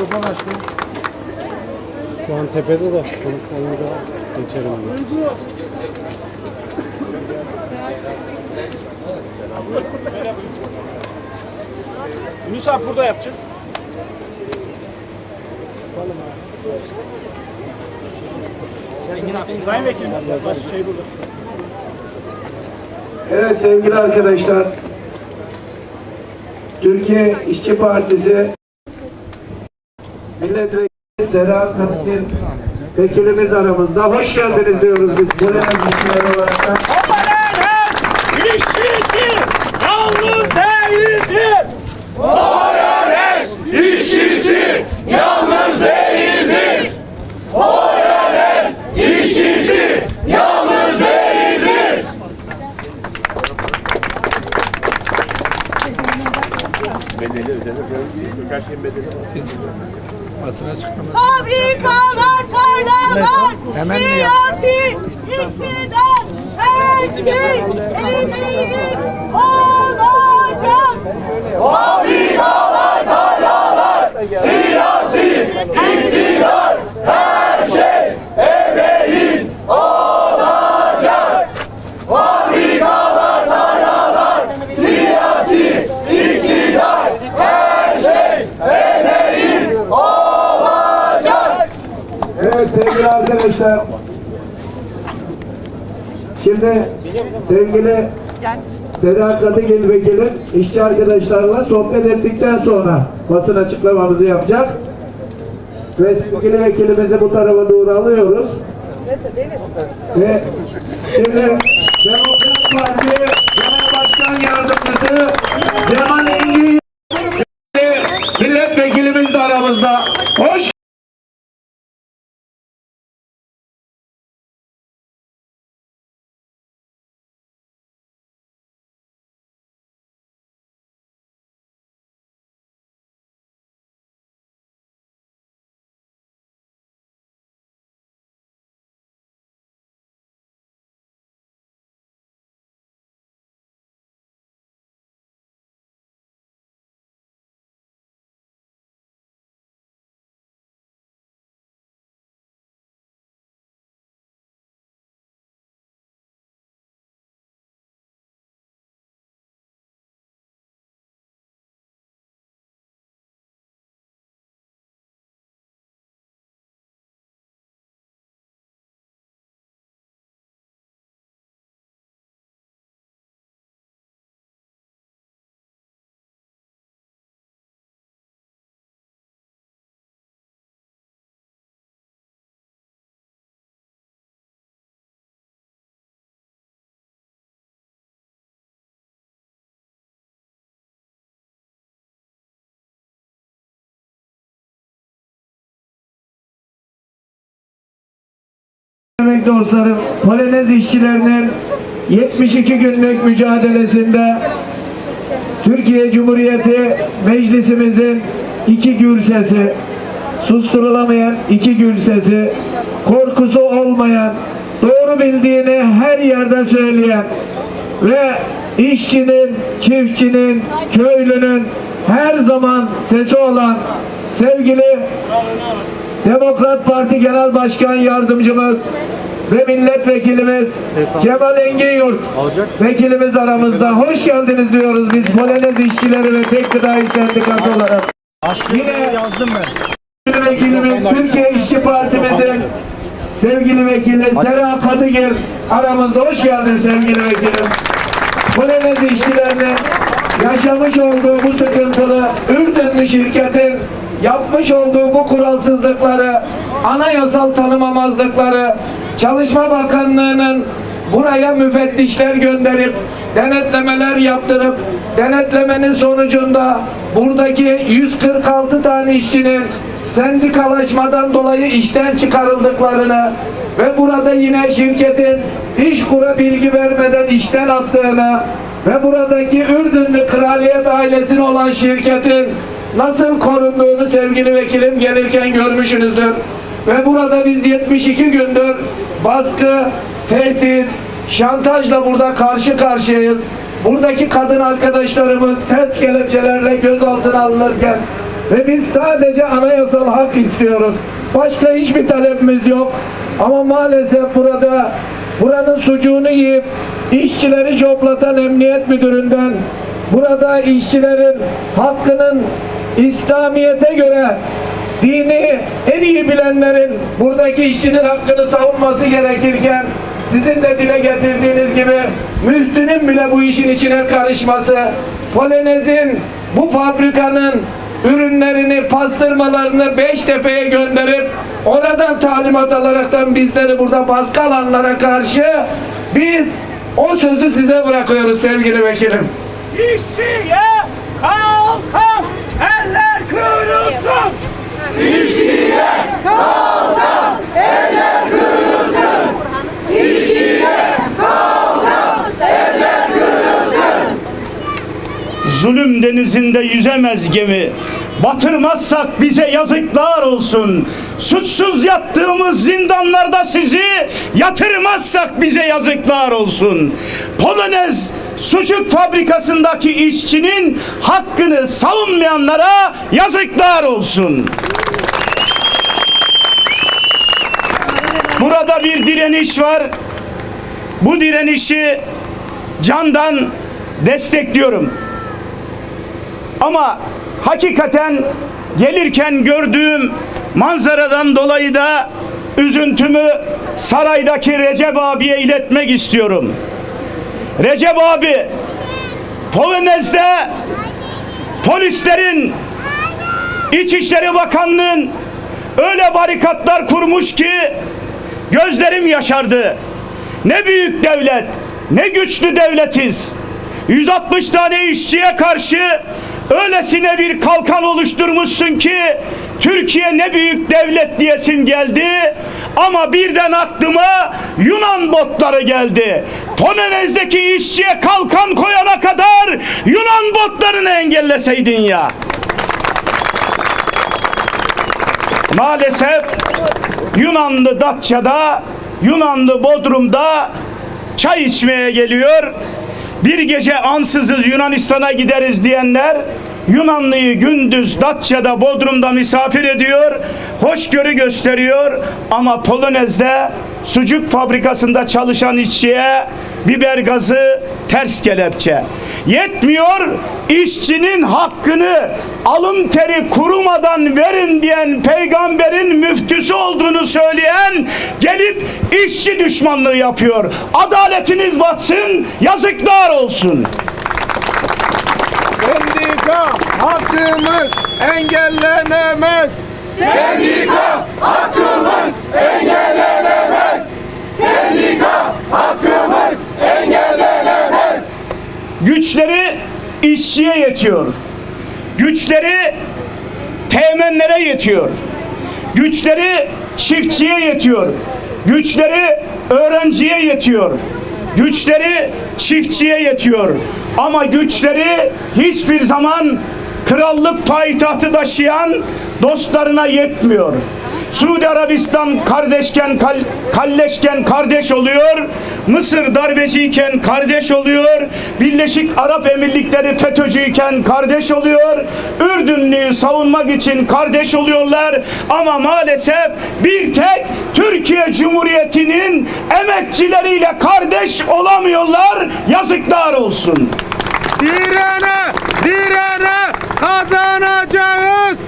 Mikrofon açtım. Şu an tepede de konuşmamıza geçelim. diyor. Yunus abi burada yapacağız. Sayın Vekilim, baş şey burada. Evet sevgili arkadaşlar. Türkiye İşçi Partisi Milletvekili Sera Katil vekilimiz aramızda. Hoş geldiniz diyoruz biz. Polenez işçileri olarak. Сыночек. Arkadaşlar. Şimdi sevgili Sera Kadıgil Vekil'in işçi arkadaşlarla sohbet ettikten sonra basın açıklamamızı yapacak. Ve sevgili vekilimizi bu tarafa doğru alıyoruz. Ve şimdi Emek dostlarım, Polonez işçilerinin 72 günlük mücadelesinde Türkiye Cumhuriyeti Meclisimizin iki gül sesi, susturulamayan iki gül sesi, korkusu olmayan, doğru bildiğini her yerde söyleyen ve işçinin, çiftçinin, köylünün her zaman sesi olan sevgili Demokrat Parti Genel Başkan Yardımcımız ve milletvekilimiz Cemal Engin Yurt vekilimiz aramızda. Hoş geldiniz diyoruz biz Polonez işçileri ve Tek Gıdai Sendikası olarak. Yine Yazdım ben. vekilimiz Türkiye İşçi Partimizin sevgili vekili Sera Kadıgir aramızda. Hoş geldin sevgili vekilim. Polonez işçilerinin yaşamış olduğu bu sıkıntılı Ürdünlü şirketin yapmış olduğu bu kuralsızlıkları, anayasal tanımamazlıkları, Çalışma Bakanlığı'nın buraya müfettişler gönderip denetlemeler yaptırıp denetlemenin sonucunda buradaki 146 tane işçinin sendikalaşmadan dolayı işten çıkarıldıklarını ve burada yine şirketin iş kura bilgi vermeden işten attığını ve buradaki Ürdünlü kraliyet ailesine olan şirketin nasıl korunduğunu sevgili vekilim gelirken görmüşsünüzdür. Ve burada biz 72 gündür baskı, tehdit, şantajla burada karşı karşıyayız. Buradaki kadın arkadaşlarımız ters kelepçelerle gözaltına alınırken Ve biz sadece anayasal hak istiyoruz. Başka hiçbir talepimiz yok. Ama maalesef burada buranın sucuğunu yiyip işçileri joplatan emniyet müdüründen burada işçilerin hakkının İslamiyet'e göre dini en iyi bilenlerin buradaki işçinin hakkını savunması gerekirken sizin de dile getirdiğiniz gibi müftünün bile bu işin içine karışması, Polonez'in bu fabrikanın ürünlerini, pastırmalarını Beştepe'ye gönderip oradan talimat alaraktan bizleri burada baskı alanlara karşı biz o sözü size bırakıyoruz sevgili vekilim. İşçiye kalkan eller kırılsın. Zulüm denizinde yüzemez gemi. Batırmazsak bize yazıklar olsun. Suçsuz yattığımız zindanlarda sizi yatırmazsak bize yazıklar olsun. Polonez sucuk fabrikasındaki işçinin hakkını savunmayanlara yazıklar olsun. Burada bir direniş var. Bu direnişi candan destekliyorum. Ama hakikaten gelirken gördüğüm manzaradan dolayı da üzüntümü saraydaki Recep abiye iletmek istiyorum. Recep abi Polonez'de polislerin İçişleri Bakanlığı'nın öyle barikatlar kurmuş ki gözlerim yaşardı. Ne büyük devlet, ne güçlü devletiz. 160 tane işçiye karşı öylesine bir kalkan oluşturmuşsun ki Türkiye ne büyük devlet diyesim geldi ama birden aklıma Yunan botları geldi. Polonez'deki işçiye kalkan koyana kadar Yunan botlarını engelleseydin ya. Maalesef Yunanlı Datça'da, Yunanlı Bodrum'da çay içmeye geliyor. Bir gece ansızız Yunanistan'a gideriz diyenler Yunanlıyı gündüz Datça'da, Bodrum'da misafir ediyor. Hoşgörü gösteriyor ama Polonez'de sucuk fabrikasında çalışan işçiye biber gazı ters kelepçe. Yetmiyor işçinin hakkını alın teri kurumadan verin diyen peygamberin müftüsü olduğunu söyleyen gelip işçi düşmanlığı yapıyor. Adaletiniz batsın, yazıklar olsun. Sendika hakkımız engellenemez. Sendika hakkımız engellenemez. Sendika hakkımız engellenemez. Güçleri işçiye yetiyor. Güçleri teğmenlere yetiyor. Güçleri çiftçiye yetiyor. Güçleri öğrenciye yetiyor. Güçleri çiftçiye yetiyor. Ama güçleri hiçbir zaman krallık payitahtı taşıyan dostlarına yetmiyor. Suudi Arabistan kardeşken kal, kalleşken kardeş oluyor. Mısır darbeciyken kardeş oluyor. Birleşik Arap Emirlikleri FETÖ'cüyken kardeş oluyor. Ürdünlüğü savunmak için kardeş oluyorlar. Ama maalesef bir tek Türkiye Cumhuriyeti'nin emekçileriyle kardeş olamıyorlar. Yazıklar olsun. Direne, direne kazanacağız.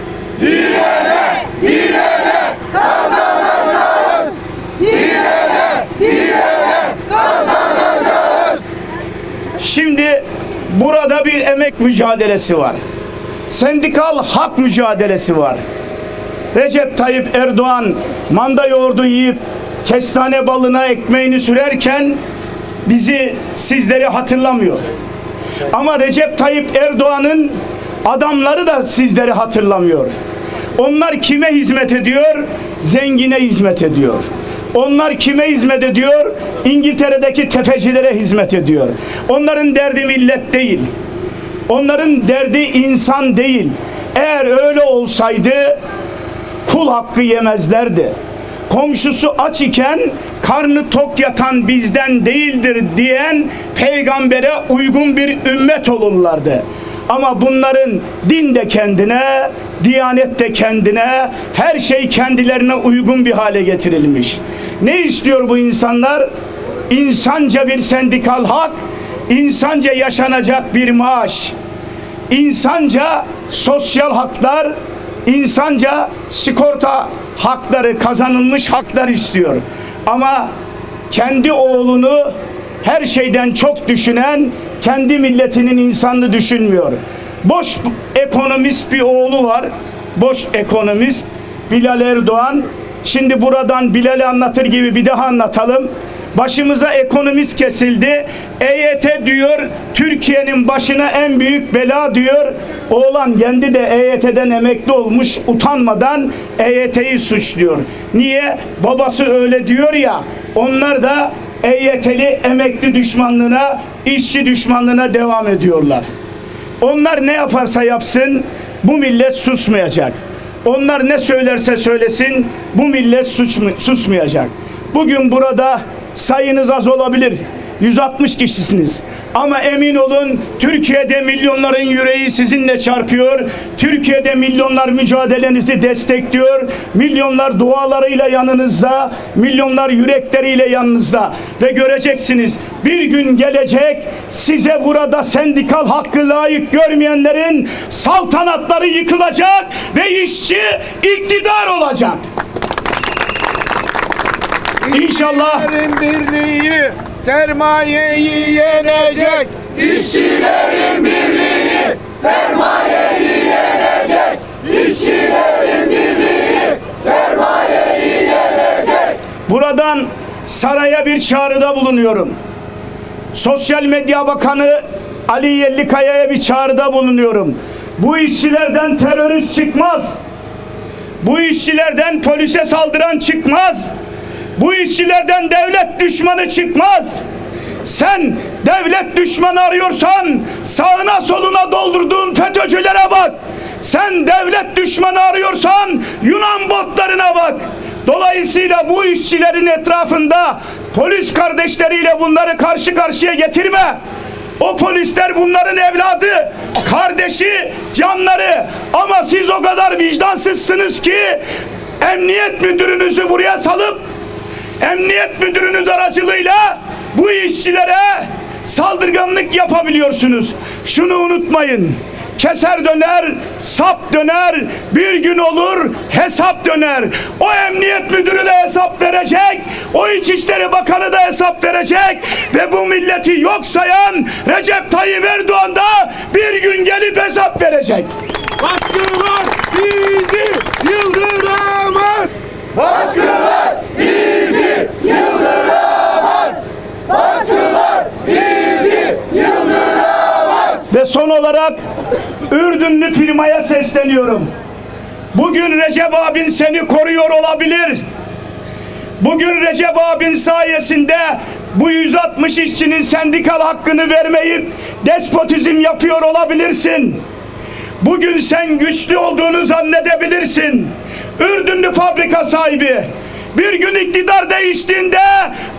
Şimdi burada bir emek mücadelesi var. Sendikal hak mücadelesi var. Recep Tayyip Erdoğan manda yoğurdu yiyip kestane balına ekmeğini sürerken bizi sizleri hatırlamıyor. Ama Recep Tayyip Erdoğan'ın adamları da sizleri hatırlamıyor. Onlar kime hizmet ediyor? Zengine hizmet ediyor. Onlar kime hizmet ediyor? İngiltere'deki tefecilere hizmet ediyor. Onların derdi millet değil. Onların derdi insan değil. Eğer öyle olsaydı kul hakkı yemezlerdi. Komşusu aç iken karnı tok yatan bizden değildir diyen peygambere uygun bir ümmet olurlardı. Ama bunların din de kendine, diyanet de kendine, her şey kendilerine uygun bir hale getirilmiş. Ne istiyor bu insanlar? İnsanca bir sendikal hak, insanca yaşanacak bir maaş, insanca sosyal haklar, insanca sigorta hakları, kazanılmış haklar istiyor. Ama kendi oğlunu her şeyden çok düşünen, kendi milletinin insanını düşünmüyor. Boş ekonomist bir oğlu var. Boş ekonomist Bilal Erdoğan. Şimdi buradan Bilal'i anlatır gibi bir daha anlatalım. Başımıza ekonomist kesildi. EYT diyor Türkiye'nin başına en büyük bela diyor. Oğlan kendi de EYT'den emekli olmuş utanmadan EYT'yi suçluyor. Niye? Babası öyle diyor ya. Onlar da EYT'li emekli düşmanlığına, işçi düşmanlığına devam ediyorlar. Onlar ne yaparsa yapsın bu millet susmayacak. Onlar ne söylerse söylesin bu millet susmayacak. Bugün burada sayınız az olabilir. 160 kişisiniz. Ama emin olun Türkiye'de milyonların yüreği sizinle çarpıyor. Türkiye'de milyonlar mücadelenizi destekliyor. Milyonlar dualarıyla yanınızda, milyonlar yürekleriyle yanınızda. Ve göreceksiniz bir gün gelecek size burada sendikal hakkı layık görmeyenlerin saltanatları yıkılacak ve işçi iktidar olacak. İnşallah İşçilerin birliği sermayeyi yenecek. İşçilerin birliği sermayeyi yenecek. İşçilerin birliği sermayeyi yenecek. Buradan saraya bir çağrıda bulunuyorum. Sosyal Medya Bakanı Ali Yellikaya'ya bir çağrıda bulunuyorum. Bu işçilerden terörist çıkmaz. Bu işçilerden polise saldıran çıkmaz. Bu işçilerden devlet düşmanı çıkmaz. Sen devlet düşmanı arıyorsan sağına soluna doldurduğun FETÖ'cülere bak. Sen devlet düşmanı arıyorsan Yunan botlarına bak. Dolayısıyla bu işçilerin etrafında polis kardeşleriyle bunları karşı karşıya getirme. O polisler bunların evladı, kardeşi, canları. Ama siz o kadar vicdansızsınız ki emniyet müdürünüzü buraya salıp emniyet müdürünüz aracılığıyla bu işçilere saldırganlık yapabiliyorsunuz. Şunu unutmayın. Keser döner, sap döner, bir gün olur hesap döner. O emniyet müdürü de hesap verecek, o İçişleri Bakanı da hesap verecek ve bu milleti yok sayan Recep Tayyip Erdoğan da bir gün gelip hesap verecek. Baskılar bizi yıldıramaz. Baskılar bizi yıldıramaz. Baskılar bizi yıldıramaz. Ve son olarak Ürdünlü firmaya sesleniyorum. Bugün Recep abin seni koruyor olabilir. Bugün Recep abin sayesinde bu 160 işçinin sendikal hakkını vermeyip despotizm yapıyor olabilirsin. Bugün sen güçlü olduğunu zannedebilirsin. Ürdünlü fabrika sahibi. Bir gün iktidar değiştiğinde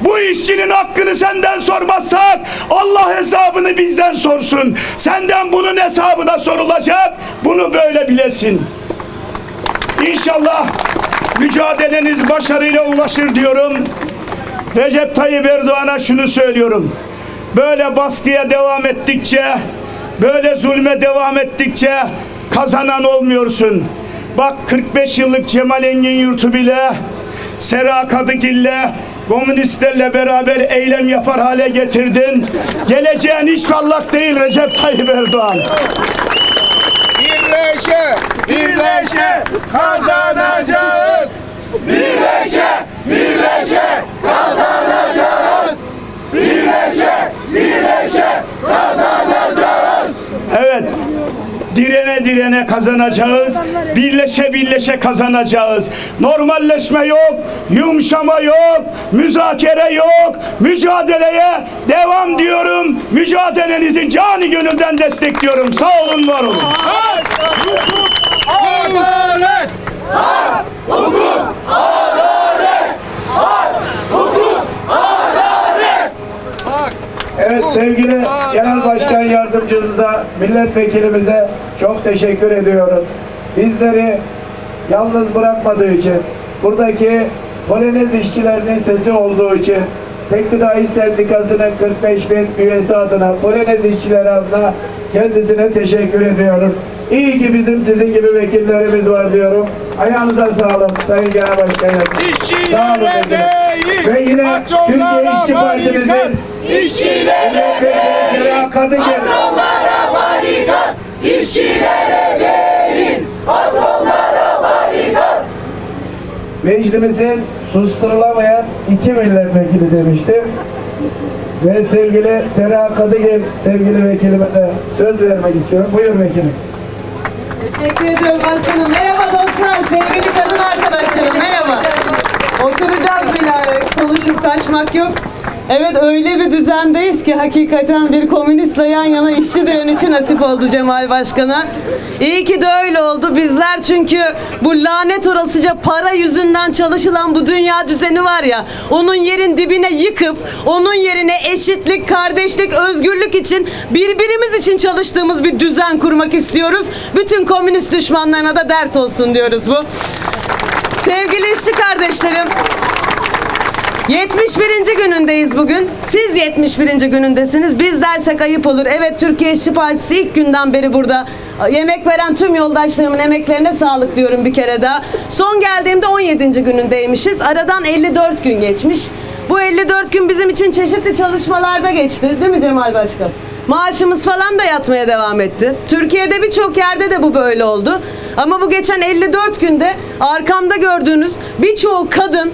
bu işçinin hakkını senden sormazsak Allah hesabını bizden sorsun. Senden bunun hesabı da sorulacak. Bunu böyle bilesin. İnşallah mücadeleniz başarıyla ulaşır diyorum. Recep Tayyip Erdoğan'a şunu söylüyorum. Böyle baskıya devam ettikçe, böyle zulme devam ettikçe kazanan olmuyorsun. Bak 45 yıllık Cemal Engin Yurtu bile Sera Kadıgil'le komünistlerle beraber eylem yapar hale getirdin. Geleceğin hiç parlak değil Recep Tayyip Erdoğan. Birleşe, birleşe kazanacağız. Birleşe, birleşe kazanacağız. Birleşe, birleşe kazanacağız. Evet. Direne direne kazanacağız. Birleşe birleşe kazanacağız. Normalleşme yok, yumuşama yok, müzakere yok. Mücadeleye devam diyorum. Mücadelenizi cani gönülden destekliyorum. Sağ olun, var olun. Adalet. Evet sevgili Genel Başkan yardımcımıza, milletvekilimize çok teşekkür ediyoruz. Bizleri yalnız bırakmadığı için, buradaki Polonez işçilerinin sesi olduğu için, Tek Gıda İş Sendikası'nın 45 bin üyesi adına, Polonez işçileri adına kendisine teşekkür ediyoruz. İyi ki bizim sizin gibi vekillerimiz var diyorum. Ayağınıza sağlık Sayın Genel Başkanım. Sağ olun İşçilere efendim. değil, Ve yine Türkiye İşçi. Partimizin İşçilere Kadıgil. Patronlara barikat, işçilere değil. Patronlara barikat. Meclisimizin susturulamayan iki milletvekili demiştim. Ve sevgili Sera Kadıgil, sevgili vekilime de söz vermek istiyorum. Buyur vekilim. Teşekkür ediyorum başkanım. Merhaba dostlar, sevgili kadın arkadaşlarım. Merhaba. Oturacağız bile, konuşup kaçmak yok. Evet öyle bir düzendeyiz ki hakikaten bir komünistle yan yana işçi direnişi nasip oldu Cemal Başkan'a. İyi ki de öyle oldu. Bizler çünkü bu lanet orasıca para yüzünden çalışılan bu dünya düzeni var ya onun yerin dibine yıkıp onun yerine eşitlik, kardeşlik, özgürlük için birbirimiz için çalıştığımız bir düzen kurmak istiyoruz. Bütün komünist düşmanlarına da dert olsun diyoruz bu. Sevgili işçi kardeşlerim, 71. günündeyiz bugün. Siz 71. günündesiniz. Biz dersek ayıp olur. Evet Türkiye İşçi Partisi ilk günden beri burada. Yemek veren tüm yoldaşlarımın emeklerine sağlık diyorum bir kere daha. Son geldiğimde 17. günündeymişiz. Aradan 54 gün geçmiş. Bu 54 gün bizim için çeşitli çalışmalarda geçti. Değil mi Cemal Başkan? Maaşımız falan da yatmaya devam etti. Türkiye'de birçok yerde de bu böyle oldu. Ama bu geçen 54 günde arkamda gördüğünüz birçoğu kadın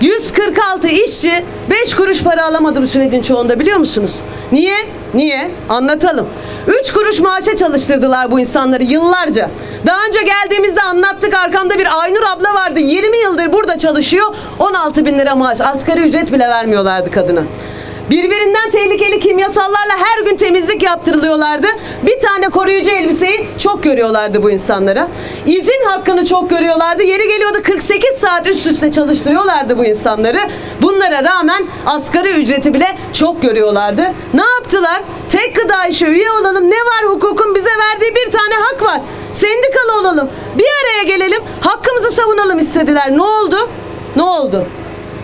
146 işçi 5 kuruş para alamadı bu sürecin çoğunda biliyor musunuz? Niye? Niye? Anlatalım. 3 kuruş maaşa çalıştırdılar bu insanları yıllarca. Daha önce geldiğimizde anlattık arkamda bir Aynur abla vardı. 20 yıldır burada çalışıyor. 16 bin lira maaş. Asgari ücret bile vermiyorlardı kadına. Birbirinden tehlikeli kimyasallarla her gün temizlik yaptırılıyorlardı. Bir tane koruyucu elbiseyi çok görüyorlardı bu insanlara. İzin hakkını çok görüyorlardı. Yeri geliyordu 48 saat üst üste çalıştırıyorlardı bu insanları. Bunlara rağmen asgari ücreti bile çok görüyorlardı. Ne yaptılar? Tek gıda işe üye olalım. Ne var hukukun bize verdiği bir tane hak var. Sendikalı olalım. Bir araya gelelim. Hakkımızı savunalım istediler. Ne oldu? Ne oldu?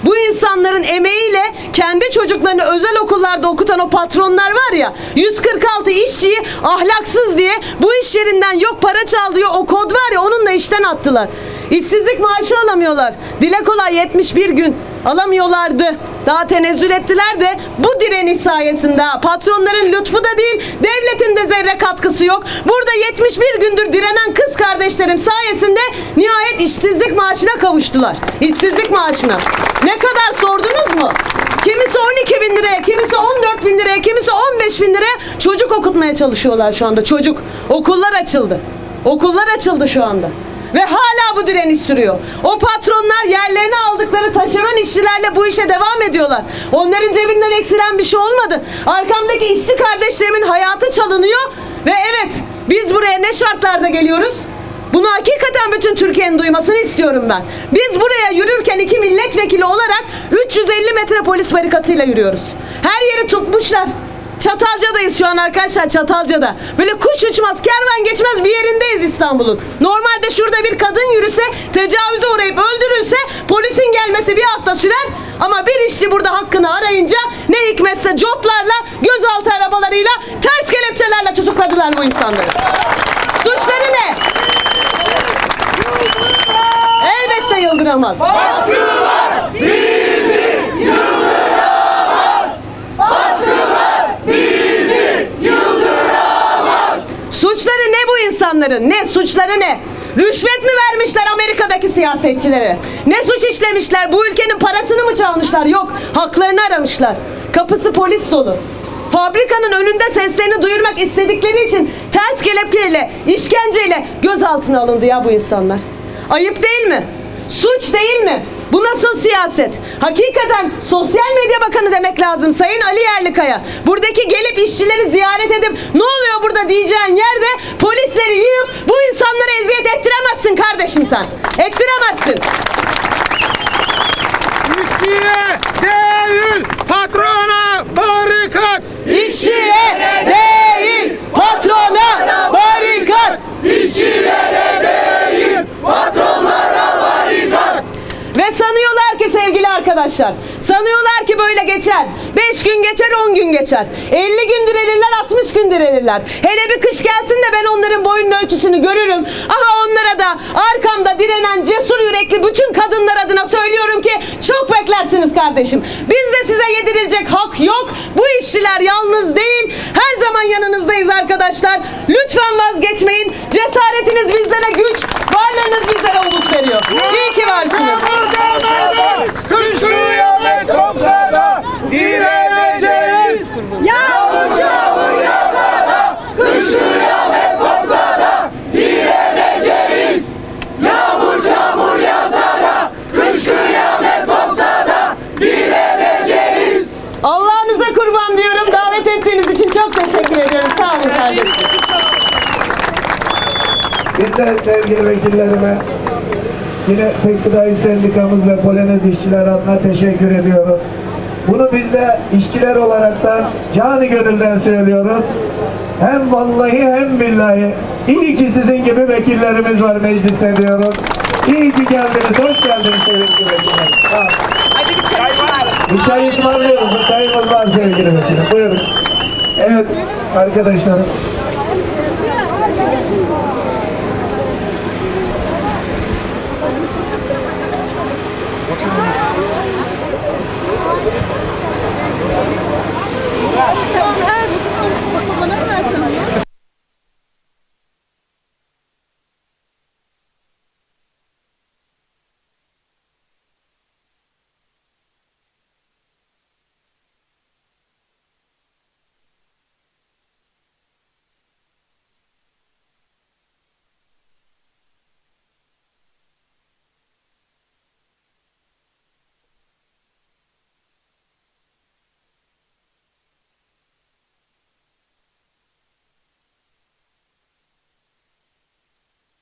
Bu insanların emeğiyle kendi çocuklarını özel okullarda okutan o patronlar var ya 146 işçiyi ahlaksız diye bu iş yerinden yok para çal diyor o kod var ya onunla işten attılar. İşsizlik maaşı alamıyorlar. Dile kolay 71 gün alamıyorlardı. Daha tenezzül ettiler de bu direniş sayesinde patronların lütfu da değil devletin de zerre katkısı yok. Burada 71 gündür direnen kız kardeşlerim sayesinde nihayet işsizlik maaşına kavuştular. İşsizlik maaşına. Ne kadar sordunuz mu? Kimisi 12 bin liraya, kimisi 14 bin liraya, kimisi 15 bin liraya çocuk okutmaya çalışıyorlar şu anda. Çocuk. Okullar açıldı. Okullar açıldı şu anda. Ve hala bu direniş sürüyor. O patronlar yerlerini aldıkları taşeron işçilerle bu işe devam ediyorlar. Onların cebinden eksilen bir şey olmadı. Arkamdaki işçi kardeşlerimin hayatı çalınıyor. Ve evet biz buraya ne şartlarda geliyoruz? Bunu hakikaten bütün Türkiye'nin duymasını istiyorum ben. Biz buraya yürürken iki milletvekili olarak 350 metre polis barikatıyla yürüyoruz. Her yeri tutmuşlar. Çatalca'dayız şu an arkadaşlar Çatalca'da. Böyle kuş uçmaz, kervan geçmez bir yerindeyiz İstanbul'un. Normalde şurada bir kadın yürüse, tecavüze uğrayıp öldürülse polisin gelmesi bir hafta sürer. Ama bir işçi burada hakkını arayınca ne hikmetse coplarla, gözaltı arabalarıyla, ters kelepçelerle tutukladılar bu insanları. Suçları ne? Elbette yıldıramaz. Baskılar bizi yıldıramaz. Baskılar bizi yıldıramaz. Suçları ne bu insanların? Ne? Suçları ne? Rüşvet mi vermişler Amerika'daki siyasetçilere? Ne suç işlemişler? Bu ülkenin parasını mı çalmışlar? Yok. Haklarını aramışlar. Kapısı polis dolu. Fabrikanın önünde seslerini duyurmak istedikleri için ters kelepçeyle, işkenceyle gözaltına alındı ya bu insanlar. Ayıp değil mi? Suç değil mi? Bu nasıl siyaset? Hakikaten Sosyal Medya Bakanı demek lazım Sayın Ali Yerlikaya. Buradaki gelip işçileri ziyaret edip ne oluyor burada diyeceğin yerde polisleri yiyip bu insanlara eziyet ettiremezsin kardeşim sen. Ettiremezsin. İşçiye değil patrona barikat. İşçiye değil patrona barikat. İşçilere değil patronlara barikat. Ve sanıyorlar sevgili arkadaşlar. Sanıyorlar ki böyle geçer. 5 gün geçer 10 gün geçer. 50 gün direnirler 60 gün direnirler. Hele bir kış gelsin de ben onların boyunun ölçüsünü görürüm. Aha onlara da arkamda direnen cesur yürekli bütün kadınlar adına söylüyorum ki çok beklersiniz kardeşim. Bizde size yedirilecek hak yok. Bu işçiler yalnız değil. Her zaman yanınızdayız arkadaşlar. Lütfen vazgeçmeyin. Cesaretiniz bizlere güç, varlığınız bizlere umut veriyor. İyi ki varsınız. Çok teşekkür ediyorum. Sağ olun kardeşim. Biz de sevgili vekillerime yine Tek Gıdayı Sendikamız ve Polonez işçiler adına teşekkür ediyorum. Bunu biz de işçiler olaraktan canı gönülden söylüyoruz. Hem vallahi hem billahi iyi ki sizin gibi vekillerimiz var mecliste diyoruz. İyi ki geldiniz, hoş geldiniz sevgili vekiller. Sağ olun. Hadi bir çay ısmarlayın. Bir çay ısmarlıyoruz, bir çayımız var sevgili vekiller. Buyurun. Evet arkadaşlarım.